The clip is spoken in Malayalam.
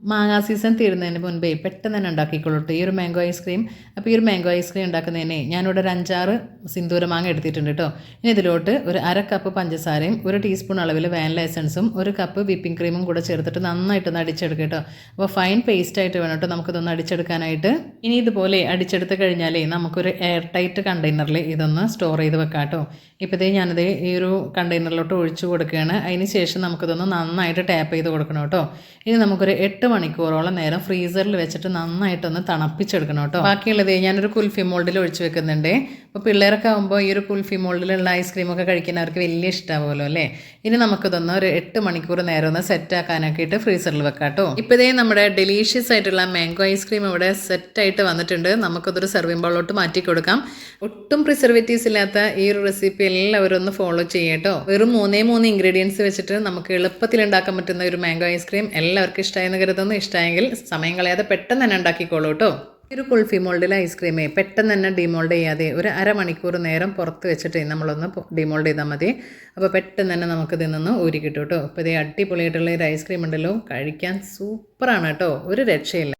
മാങ്ങാ സീസൺ തീരുന്നതിന് മുൻപേ പെട്ടെന്ന് തന്നെ ഉണ്ടാക്കിക്കോളൂ ഈ ഒരു മാംഗോ ഐസ്ക്രീം അപ്പോൾ ഈ ഒരു മാംഗോ ഐസ്ക്രീം ഉണ്ടാക്കുന്നതിന് ഞാനിവിടെ ഒരു അഞ്ചാറ് സിന്ദൂര മാങ്ങ എടുത്തിട്ടുണ്ട് കേട്ടോ ഇനി ഇതിലോട്ട് ഒരു അര കപ്പ് പഞ്ചസാരയും ഒരു ടീസ്പൂൺ അളവിൽ വാനില എസൻസും ഒരു കപ്പ് വിപ്പിംഗ് ക്രീമും കൂടെ ചേർത്തിട്ട് നന്നായിട്ടൊന്ന് അടിച്ചെടുക്കുക കേട്ടോ അപ്പോൾ ഫൈൻ പേസ്റ്റ് ആയിട്ട് വേണം കേട്ടോ നമുക്കിതൊന്ന് അടിച്ചെടുക്കാനായിട്ട്. ഇനി ഇതുപോലെ അടിച്ചെടുത്ത് കഴിഞ്ഞാലേ നമുക്കൊരു എയർ ടൈറ്റ് കണ്ടെയ്നറിൽ ഇതൊന്ന് സ്റ്റോർ ചെയ്ത് വെക്കാം കേട്ടോ ഇപ്പോൾ ഞാനത് ഈ ഒരു കണ്ടെയ്നറിലോട്ട് ഒഴിച്ചു കൊടുക്കുകയാണ് അതിന് ശേഷം നമുക്കിതൊന്ന് നന്നായിട്ട് ടാപ്പ് ചെയ്ത് കൊടുക്കണം കേട്ടോ ഇനി നമുക്കൊരു എട്ട് മണിക്കൂറോളം നേരം ഫ്രീസറിൽ വെച്ചിട്ട് നന്നായിട്ടൊന്ന് തണുപ്പിച്ചെടുക്കണം കേട്ടോ. ബാക്കിയുള്ളത് ഞാനൊരു കുൽഫി മോൾഡിൽ ഒഴിച്ചു വെക്കുന്നുണ്ട്. അപ്പോൾ പിള്ളേരൊക്കെ ആകുമ്പോൾ ഈ ഒരു കുൽഫി മോൾഡിലുള്ള ഐസ്ക്രീമൊക്കെ കഴിക്കുന്നവർക്ക് വലിയ ഇഷ്ടമാവുമല്ലോ അല്ലേ? ഇനി നമുക്കിതൊന്ന് ഒരു എട്ട് മണിക്കൂർ നേരം ഒന്ന് സെറ്റ് ആക്കാനൊക്കെ ഇട്ട് ഫ്രീസറിൽ വെക്കാം കേട്ടോ. ഇപ്പോൾ നമ്മുടെ ഡെലീഷ്യസ് ആയിട്ടുള്ള മാംഗോ ഐസ്ക്രീം ഇവിടെ സെറ്റായിട്ട് വന്നിട്ടുണ്ട്. നമുക്കതൊരു സെർവിംഗ് ബോളിലോട്ട് മാറ്റി കൊടുക്കാം. ഒട്ടും പ്രിസർവേറ്റീവ്സ് ഇല്ലാത്ത ഈ ഒരു റെസിപ്പി എല്ലാവരും ഒന്ന് ഫോളോ ചെയ്യട്ടോ വെറും മൂന്നേ മൂന്ന് ഇൻഗ്രീഡിയൻസ് വെച്ചിട്ട് നമുക്ക് എളുപ്പത്തിൽ ഉണ്ടാക്കാൻ പറ്റുന്ന ഒരു മാംഗോ ഐസ്ക്രീം എല്ലാവർക്കും ഇഷ്ടമായെന്ന് കരുതുന്നു. ഇഷ്ടമായെങ്കിൽ സമയം കളയാതെ പെട്ടെന്ന് തന്നെ ഉണ്ടാക്കിക്കോളൂ കേട്ടോ. ഒരു കുൾഫി മോൾഡിലെ ഐസ്ക്രീമേ പെട്ടെന്ന് തന്നെ ഡിമോൾഡ് ചെയ്യാതെ ഒരു അരമണിക്കൂർ നേരം പുറത്ത് വെച്ചിട്ട് നമ്മളൊന്ന് ഡിമോൾഡ് ചെയ്താൽ മതി. അപ്പോൾ പെട്ടെന്ന് തന്നെ നമുക്ക് ഇതിൽ നിന്ന് ഊരി കേട്ടോ അപ്പോൾ ഇതേ അടിപൊളിയായിട്ടുള്ള ഒരു ഐസ്ക്രീം ഉണ്ടല്ലോ. കഴിക്കാൻ സൂപ്പറാണ് കേട്ടോ. ഒരു രക്ഷയില്ല.